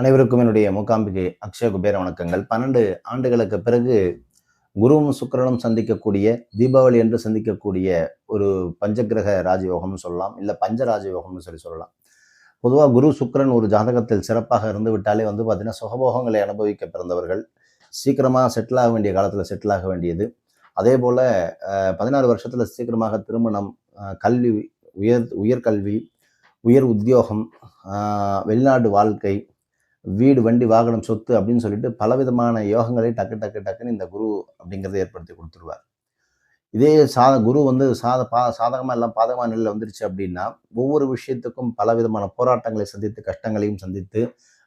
அனைவருக்கும் என்னுடைய மூகாம்பிகை அக்ஷய குபேர வணக்கங்கள். பன்னெண்டு ஆண்டுகளுக்கு பிறகு குருவும் சுக்கிரனும் சந்திக்கக்கூடிய தீபாவளி என்று சந்திக்கக்கூடிய ஒரு பஞ்சகிரக ராஜயோகம்னு சொல்லலாம். இல்லை பஞ்ச ராஜயோகம்னு சொல்லி சொல்லலாம். பொதுவாக குரு சுக்கிரன் ஒரு ஜாதகத்தில் சிறப்பாக இருந்து விட்டாலே வந்து பார்த்திங்கன்னா சுகபோகங்களை அனுபவிக்க பிறந்தவர்கள். சீக்கிரமாக செட்டில் ஆக வேண்டிய காலத்தில் செட்டில் ஆக வேண்டியது. அதே போல் பதினாறு வருஷத்தில் சீக்கிரமாக திருமணம் கல்வி உயர் உயர்கல்வி உயர் உத்தியோகம் வெளிநாடு வாழ்க்கை வீடு வண்டி வாகனம் சொத்து அப்படின்னு சொல்லிட்டு பலவிதமான யோகங்களை டக்கு டக்கு டக்குன்னு இந்த குரு அப்படிங்கிறத ஏற்படுத்தி கொடுத்துருவார். இதே சாத குரு வந்து சாத பா சாதகமாக எல்லாம் பாதகமான நிலையில் வந்துருச்சு அப்படின்னா ஒவ்வொரு விஷயத்துக்கும் பலவிதமான போராட்டங்களை சந்தித்து கஷ்டங்களையும் சந்தித்து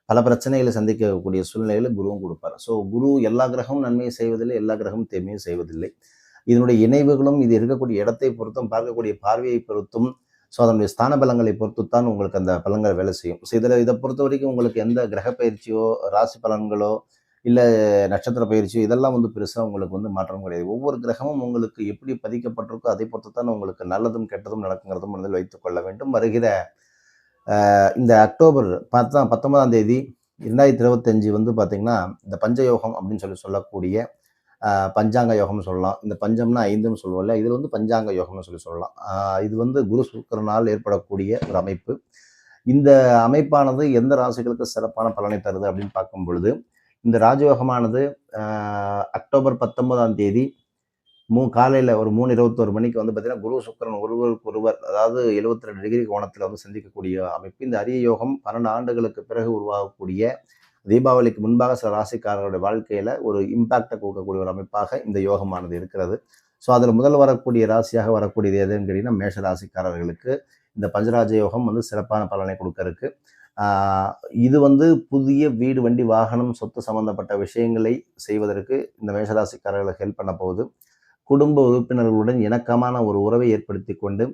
பல பிரச்சனைகளை சந்திக்கக்கூடிய சூழ்நிலைகளை குருவும் கொடுப்பார். ஸோ குரு எல்லா கிரகமும் நன்மையை செய்வதில்லை எல்லா கிரகமும் தீமையும் செய்வதில்லை. இதனுடைய இணைவுகளும் இது இருக்கக்கூடிய இடத்தை பொறுத்தும் பார்க்கக்கூடிய பார்வையை பொறுத்தும் ஸோ அதனுடைய ஸ்தான பலங்களை பொறுத்து தான் உங்களுக்கு அந்த பலங்கள் வேலை செய்யும். ஸோ இதில் இதை பொறுத்த வரைக்கும் உங்களுக்கு எந்த கிரக பயிற்சியோ ராசி பலன்களோ இல்லை நட்சத்திர பயிற்சியோ இதெல்லாம் வந்து பெருசாக உங்களுக்கு வந்து மாற்றம் கிடையாது. ஒவ்வொரு கிரகமும் உங்களுக்கு எப்படி பதிக்கப்பட்டிருக்கோ அதை பொறுத்து தான் உங்களுக்கு நல்லதும் கெட்டதும் நடக்குங்கிறதும் மனதில் வைத்துக்கொள்ள வேண்டும். வருகிற இந்த அக்டோபர் பத்தாம் பத்தொன்பதாம் தேதி ரெண்டாயிரத்தி இருபத்தஞ்சு வந்து பார்த்திங்கன்னா இந்த பஞ்சயோகம் அப்படின்னு சொல்லி சொல்லக்கூடிய பஞ்சாங்க யோகம்னு சொல்லலாம். இந்த பஞ்சம்னா ஐந்துன்னு சொல்லுவோம்ல இதில் வந்து பஞ்சாங்க யோகம்னு சொல்லி சொல்லலாம். இது வந்து குரு சுக்கரனால் ஏற்படக்கூடிய ஒரு அமைப்பு. இந்த அமைப்பானது எந்த ராசிகளுக்கு சிறப்பான பலனை தருது அப்படின்னு பார்க்கும் பொழுது இந்த ராஜயோகமானது அக்டோபர் பத்தொன்பதாம் தேதி மூ காலையில் ஒரு மூணு இருபத்தொரு மணிக்கு வந்து பார்த்திங்கன்னா குரு சுக்கிரன் ஒருவருக்கு ஒருவர் அதாவது 72 ரெண்டு டிகிரி கோணத்தில் வந்து சந்திக்கக்கூடிய அமைப்பு. இந்த அரிய யோகம் பன்னெண்டு ஆண்டுகளுக்கு பிறகு உருவாகக்கூடிய தீபாவளிக்கு முன்பாக சில ராசிக்காரர்களுடைய வாழ்க்கையில் ஒரு இம்பாக்டை கொடுக்கக்கூடிய ஒரு அமைப்பாக இந்த யோகமானது இருக்கிறது. ஸோ அதில் முதல் வரக்கூடிய ராசியாக வரக்கூடியது எதுன்னு கேட்டிங்கன்னா மேஷ ராசிக்காரர்களுக்கு இந்த பஞ்சராஜ யோகம் வந்து சிறப்பான பலனை கொடுக்க இருக்கு இது வந்து புதிய வீடு வண்டி வாகனம் சொத்து சம்பந்தப்பட்ட விஷயங்களை செய்வதற்கு இந்த மேஷராசிக்காரர்களை ஹெல்ப் பண்ண போகுது. குடும்ப உறுப்பினர்களுடன் இணக்கமான ஒரு உறவை ஏற்படுத்தி கொண்டு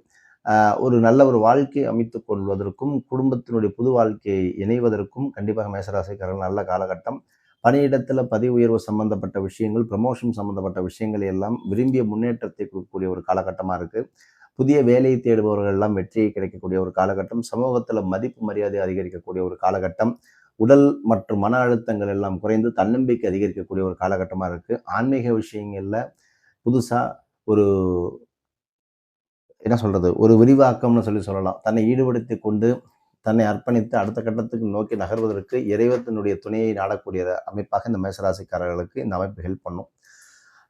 ஒரு நல்ல ஒரு வாழ்க்கை அமைத்து கொள்வதற்கும் குடும்பத்தினுடைய புது வாழ்க்கையை இணைவதற்கும் கண்டிப்பாக மேசராசிக்காரர்கள் நல்ல காலகட்டம். பணியிடத்தில் பதவி உயர்வு சம்பந்தப்பட்ட விஷயங்கள் ப்ரமோஷன் சம்பந்தப்பட்ட விஷயங்கள் எல்லாம் விரும்பிய முன்னேற்றத்தை கொடுக்கக்கூடிய ஒரு காலகட்டமாக இருக்குது புதிய வேலையை தேடுபவர்கள் எல்லாம் வெற்றியை கிடைக்கக்கூடிய ஒரு காலகட்டம். சமூகத்தில் மதிப்பு மரியாதை அதிகரிக்கக்கூடிய ஒரு காலகட்டம். உடல் மற்றும் மன அழுத்தங்கள் எல்லாம் குறைந்து தன்னம்பிக்கை அதிகரிக்கக்கூடிய ஒரு காலகட்டமாக இருக்குது ஆன்மீக விஷயங்களில் புதுசாக ஒரு என்ன சொல்கிறது ஒரு விரிவாக்கம்னு சொல்லி சொல்லலாம். தன்னை ஈடுபடுத்தி கொண்டு தன்னை அர்ப்பணித்து அடுத்த கட்டத்துக்கு நோக்கி நகர்வதற்கு இறைவத்தினுடைய துணையை நாடக்கூடிய அமைப்பாக இந்த மேசராசிக்காரர்களுக்கு இந்த அமைப்பு ஹெல்ப் பண்ணும்.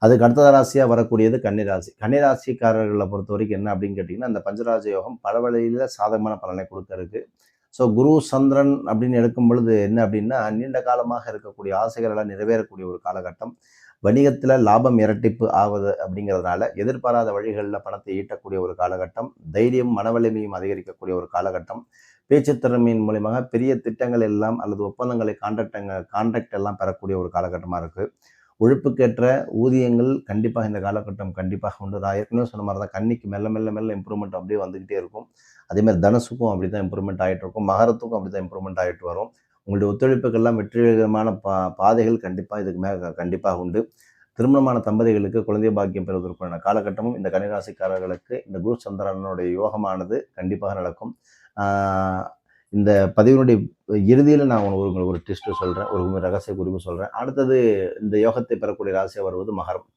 அதுக்கு அடுத்த ராசியாக வரக்கூடியது கன்னிராசி. கன்னிராசிக்காரர்களை பொறுத்த வரைக்கும் என்ன அப்படின்னு கேட்டிங்கன்னா அந்த பஞ்சராஜ யோகம் பல வழியில் சாதகமான பலனை கொடுக்கறதுக்கு. ஸோ குரு சந்திரன் அப்படின்னு எடுக்கும் பொழுது என்ன அப்படின்னா நீண்ட காலமாக இருக்கக்கூடிய ஆசைகள் எல்லாம் நிறைவேறக்கூடிய ஒரு காலகட்டம். வணிகத்தில் லாபம் இரட்டிப்பு ஆவது அப்படிங்கிறதுனால எதிர்பாராத வழிகளில் பணத்தை ஈட்டக்கூடிய ஒரு காலகட்டம் தைரியம் மனவலிமையும் அதிகரிக்கக்கூடிய ஒரு காலகட்டம். பேச்சு திறமையின் மூலியமாக பெரிய திட்டங்கள் எல்லாம் அல்லது ஒப்பந்தங்களை கான்ட்ராக்டங்க கான்ட்ராக்ட் எல்லாம் பெறக்கூடிய ஒரு காலகட்டமாக இருக்குது உழைப்புக்கேற்ற ஊதியங்கள் கண்டிப்பாக இந்த காலகட்டம் கண்டிப்பாக உண்டு. நான் ஏற்கனவே சொன்ன மாதிரி தான் கண்ணிக்கு மெல்ல மெல்ல மெல்ல இம்ப்ரூவ்மெண்ட் அப்படியே வந்துக்கிட்டே இருக்கும். அதே மாதிரி தனுசுக்கும் அப்படி தான் இம்ப்ரூவ்மெண்ட் ஆகிட்டு இருக்கும். மகரத்துக்கும் அப்படி தான் இம்ப்ரூவ்மெண்ட் ஆகிட்டு வரும். உங்களுடைய ஒத்துழைப்புக்கெல்லாம் வெற்றிகரமான பா பாதைகள் கண்டிப்பாக இதுக்கு மேலே கண்டிப்பாக உண்டு. திருமணமான தம்பதிகளுக்கு குழந்தை பாக்கியம் பெறுவதற்கான காலகட்டமும் இந்த கன்னிராசிக்காரர்களுக்கு இந்த குரு சந்திரனுடைய யோகமானது கண்டிப்பாக நடக்கும். இந்த பதிவினுடைய இறுதியில் நான் ஒரு உங்களுக்கு ஒரு ட்விஸ்ட்டு சொல்கிறேன் ஒரு ரகசிய குறிப்பு சொல்கிறேன் அடுத்தது இந்த யோகத்தை பெறக்கூடிய ராசியாக வருவது மகரம்.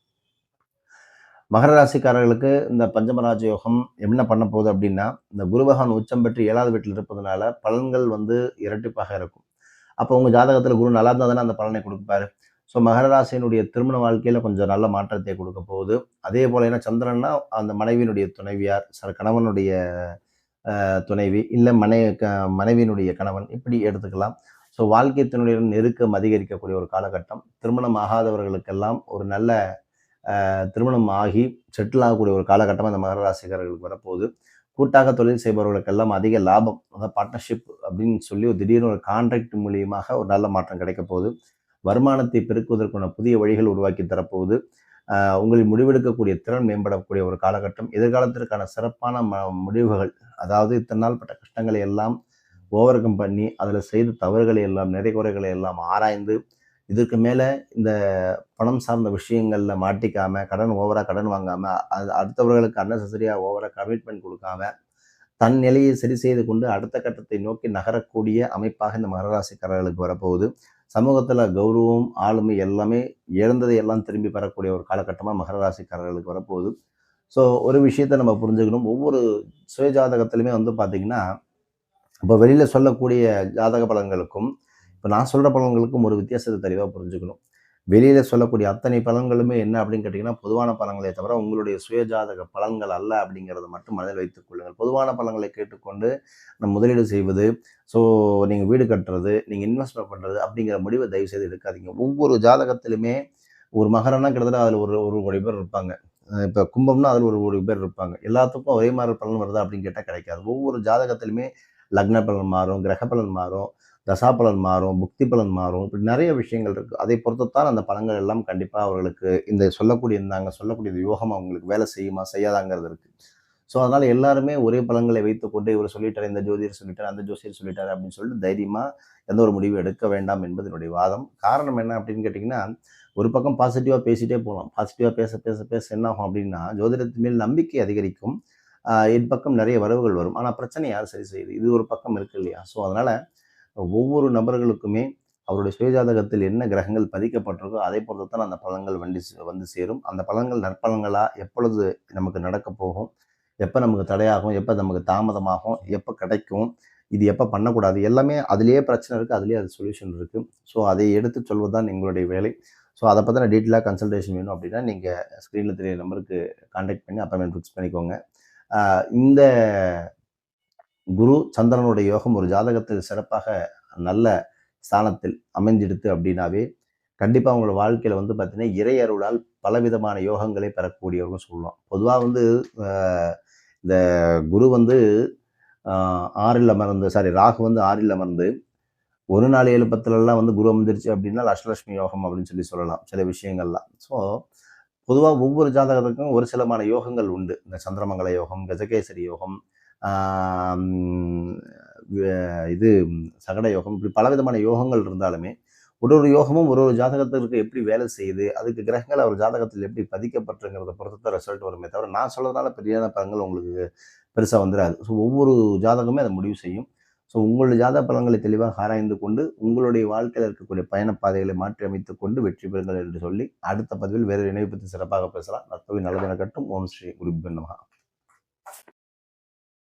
மகர ராசிக்காரர்களுக்கு இந்த பஞ்சமராஜ யோகம் என்ன பண்ண போகுது அப்படின்னா இந்த குருபகான் உச்சம் பெற்று ஏழாவது வீட்டில் இருப்பதனால பலன்கள் வந்து இரட்டிப்பாக இருக்கும். அப்போ உங்கள் ஜாதகத்தில் குரு நல்லா இருந்தால் தானே அந்த பலனை கொடுப்பாரு. ஸோ மகர ராசியினுடைய திருமண வாழ்க்கையில் கொஞ்சம் நல்ல மாற்றத்தை கொடுக்க போகுது. அதே போல் ஏன்னா சந்திரன்னா அந்த மனைவியினுடைய துணைவியார் சில கணவனுடைய துணைவி இல்லை மனை க மனைவியினுடைய கணவன் இப்படி எடுத்துக்கலாம். ஸோ வாழ்க்கையத்தினுடைய நெருக்கம் அதிகரிக்கக்கூடிய ஒரு காலகட்டம். திருமணம் ஆகாதவர்களுக்கெல்லாம் ஒரு நல்ல திருமணம் ஆகி செட்டில் ஆகக்கூடிய ஒரு காலகட்டமாக இந்த மகர ராசிக்காரர்களுக்கு வரப்போகுது. கூட்டாக தொழில் செய்பவர்களுக்கெல்லாம் அதிக லாபம். அதாவது பார்ட்னர்ஷிப் அப்படின்னு சொல்லி ஒரு திடீர்னு ஒரு கான்ட்ராக்ட் மூலியமாக ஒரு நல்ல மாற்றம் கிடைக்க போகுது. வருமானத்தை பெருக்குவதற்கான புதிய வழிகள் உருவாக்கி தரப்போகுது. ஆஹ் உங்களின் முடிவெடுக்கக்கூடிய திறன் மேம்படக்கூடிய ஒரு காலகட்டம். எதிர்காலத்திற்கான சிறப்பான ம முடிவுகள் அதாவது இத்தனை நாள் பட்ட கஷ்டங்களை எல்லாம் ஓவர் கம் பண்ணி அதில் செய்த தவறுகளை எல்லாம் நிறைகுறைகளை எல்லாம் ஆராய்ந்து இதற்கு மேலே இந்த பணம் சார்ந்த விஷயங்களில் மாட்டிக்காமல் கடன் ஓவராக கடன் வாங்காமல் அது அடுத்தவர்களுக்கு அன்னெசரியாக ஓவராக கமிட்மெண்ட் கொடுக்காம தன் நிலையை சரி செய்து கொண்டு அடுத்த கட்டத்தை நோக்கி நகரக்கூடிய அமைப்பாக இந்த மகராசிக்காரர்களுக்கு வரப்போகுது. சமூகத்தில் கௌரவம் ஆளுமை எல்லாமே இழந்ததை எல்லாம் திரும்பி பெறக்கூடிய ஒரு காலகட்டமாக மகர ராசிக்காரர்களுக்கு வரப்போகுது. ஸோ ஒரு விஷயத்தை நம்ம புரிஞ்சுக்கணும். ஒவ்வொரு சுயஜாதகத்திலுமே வந்து பார்த்திங்கன்னா இப்போ வெளியில் சொல்லக்கூடிய ஜாதக பலன்களுக்கும் இப்போ நான் சொல்கிற பலன்களுக்கும் ஒரு வித்தியாசத்தை தெளிவாக புரிஞ்சுக்கணும். வெளியில் சொல்லக்கூடிய அத்தனை பலன்களுமே என்ன அப்படின்னு கேட்டிங்கன்னா பொதுவான பலன்களே தவிர உங்களுடைய சுயஜாதக பலன்கள் அல்ல அப்படிங்கிறத மட்டும் மனதில் வைத்துக் கொள்ளுங்கள். பொதுவான பலன்களை கேட்டுக்கொண்டு நம்ம முதலீடு செய்வது ஸோ நீங்கள் வீடு கட்டுறது நீங்கள் இன்வெஸ்ட்மெண்ட் பண்ணுறது அப்படிங்கிற முடிவை தயவு செய்து எடுக்காதீங்க. ஒவ்வொரு ஜாதகத்திலுமே ஒரு மகரம்னா கிட்டத்தட்ட அதில் ஒரு ஒரு கோடி பேர் இருப்பாங்க. இப்போ கும்பம்னா அதில் ஒரு கோடி பேர் இருப்பாங்க. எல்லாத்துக்கும் ஒரே மாதிரி பலன் வருதா அப்படின்னு கேட்டால் கிடைக்காது. ஒவ்வொரு ஜாதகத்திலுமே லக்ன பலன் மாறும் கிரக பலன் மாறும். தசாபலன் மாறும் புக்தி பலன் மாறும். இப்படி நிறைய விஷயங்கள் இருக்குது அதை பொறுத்துத்தான் அந்த பலன்கள் எல்லாம் கண்டிப்பாக அவர்களுக்கு இந்த சொல்லக்கூடிய நாங்கள் சொல்லக்கூடிய இந்த யோகம் அவங்களுக்கு வேலை செய்யுமா செய்யாதாங்கிறது இருக்குது ஸோ அதனால் எல்லாருமே ஒரே பலன்களை வைத்துக்கொண்டு இவர் சொல்லிட்டார் இந்த ஜோதியர் சொல்லிட்டார் அந்த ஜோசியர் சொல்லிட்டார் அப்படின்னு சொல்லிட்டு தைரியமாக எந்த ஒரு முடிவு எடுக்க வேண்டாம் என்பது என்னுடைய வாதம். காரணம் என்ன அப்படின்னு கேட்டிங்கன்னா ஒரு பக்கம் பாசிட்டிவாக பேசிகிட்டே போகலாம். பாசிட்டிவாக பேச பேச பேச என்ன ஆகும் அப்படின்னா ஜோதிடத்தின் மேல் நம்பிக்கை அதிகரிக்கும். என் பக்கம் நிறைய வரவுகள் வரும். ஆனால் பிரச்சனை யார் சரி செய்யுது? இது ஒரு பக்கம் இருக்கு இல்லையா? ஸோ அதனால் ஒவ்வொரு நபர்களுக்குமே அவருடைய சுயஜாதகத்தில் என்ன கிரகங்கள் பதிக்கப்பட்டிருக்கோ அதை பொறுத்து தான் அந்த பலன்கள் வண்டி வந்து சேரும். அந்த பலன்கள் நற்பலன்களாக எப்பொழுது நமக்கு நடக்க போகும்? எப்போ நமக்கு தடையாகும்? எப்போ நமக்கு தாமதமாகும்? எப்போ கிடைக்கும்? இது எப்போ பண்ணக்கூடாது? எல்லாமே அதுலேயே பிரச்சனை இருக்குது அதுலேயே அது சொல்யூஷன் இருக்குது ஸோ அதை எடுத்து சொல்வது தான் எங்களுடைய வேலை. ஸோ அதை பற்றின டீட்டெயிலாக கன்சல்டேஷன் வேணும் அப்படின்னா நீங்கள் ஸ்க்ரீனில் தெரிய நம்பருக்கு காண்டாக்ட் பண்ணி அப்பாயின்மெண்ட் ஃபிக்ஸ் பண்ணிக்கோங்க. இந்த குரு சந்திரனுடைய யோகம் ஒரு ஜாதகத்தில் சிறப்பாக நல்ல ஸ்தானத்தில் அமைஞ்சிடுத்து அப்படின்னாவே கண்டிப்பாக அவங்களோட வாழ்க்கையில் வந்து பார்த்திங்கன்னா இறை அருளால் பலவிதமான யோகங்களை பெறக்கூடியவர்கள் சொல்லலாம் பொதுவாக வந்து இந்த குரு வந்து ஆறில் அமர்ந்து சாரி ராகு வந்து ஆறில் அமர்ந்து ஒரு நாள் ஏழு பத்துலலாம் வந்து குரு அமர்ந்துருச்சு அப்படின்னா அஷ்டலட்சுமி யோகம் அப்படின்னு சொல்லி சொல்லலாம் சில விஷயங்கள்லாம். ஸோ பொதுவாக ஒவ்வொரு ஜாதகத்துக்கும் ஒரு சிலமான யோகங்கள் உண்டு. இந்த சந்திரமங்கல யோகம் கஜகேசரி யோகம் இது சகட யோகம் இப்படி பலவிதமான யோகங்கள் இருந்தாலுமே ஒரு ஒரு யோகமும் ஒரு ஒரு ஜாதகத்திற்கு எப்படி வேலை செய்யுது அதுக்கு கிரகங்கள் அவர் ஜாதகத்தில் எப்படி பதிக்கப்பட்டுங்கிறத பொறுத்து தான் ரிசல்ட் வருமே தவிர நான் சொல்கிறதுனால பெரியான பலன்கள் உங்களுக்கு பெருசாக வந்துடாது ஸோ ஒவ்வொரு ஜாதகமே அதை முடிவு செய்யும். ஸோ உங்களுடைய ஜாதக பலன்களை தெளிவாக ஆராய்ந்து கொண்டு உங்களுடைய வாழ்க்கையில் இருக்கக்கூடிய பயணப்பாதைகளை மாற்றி அமைத்து கொண்டு வெற்றி பெறுங்கள் என்று சொல்லி அடுத்த பதிவில் வேறு இணைவு பற்றி சிறப்பாக பேசலாம். நற்பவி நல்லது கட்டும் ஓம் ஸ்ரீ குருபின் நமகா